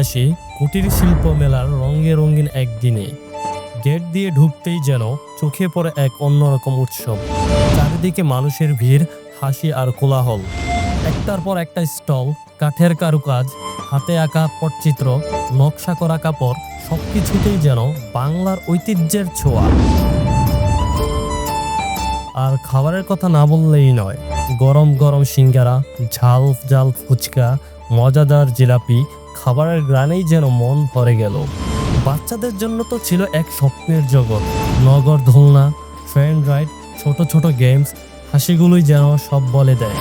আসি কুটির শিল্প মেলার রঙে রঙিন একদিনে। গেট দিয়ে ঢুকতেই যেন চোখে পড়ে এক অন্যরকম উৎসব। চারিদিকে মানুষের ভিড়, হাসি আর কোলাহল। একটার পর একটা স্টল, কাঠের কারুকাজ, হাতে আঁকা পটচিত্র, নকশা করা কাপড় সব কিছুতেই যেন বাংলার ঐতিহ্যের ছোঁয়া। আর খাবারের কথা না বললেই নয়, গরম গরম সিঙ্গারা ঝাল ঝাল ফুচকা, মজাদার জিলাপি খাবারের গ্রানেই যেন মন ভরে গেল। বাচ্চাদের জন্য তো ছিল এক স্বপ্নের জগৎ। নগর দোলনা ট্রেন রাইড ছোট ছোট গেমস হাসিগুলোই যেন সব বলে দেয়।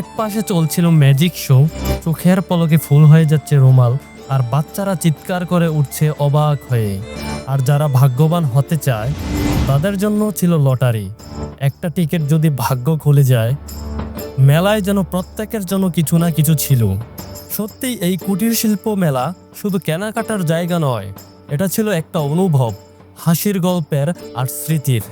এক পাশে চলছিল ম্যাজিক শো চোখের পলকে ফুল হয়ে যাচ্ছে রুমাল, আর বাচ্চারা চিৎকার করে উঠছে অবাক হয়ে। আর যারা ভাগ্যবান হতে চায়, তাদের জন্য ছিল লটারি। একটা টিকিট যদি ভাগ্য খুলে যায় মেলায় যেন প্রত্যেকের জন্য কিছু না কিছু ছিল। সত্যি এই কুটির শিল্প মেলা শুধু কেনাকাটার জায়গা নয়, এটা ছিল একটা অনুভব, হাসির গল্পের আর স্মৃতির।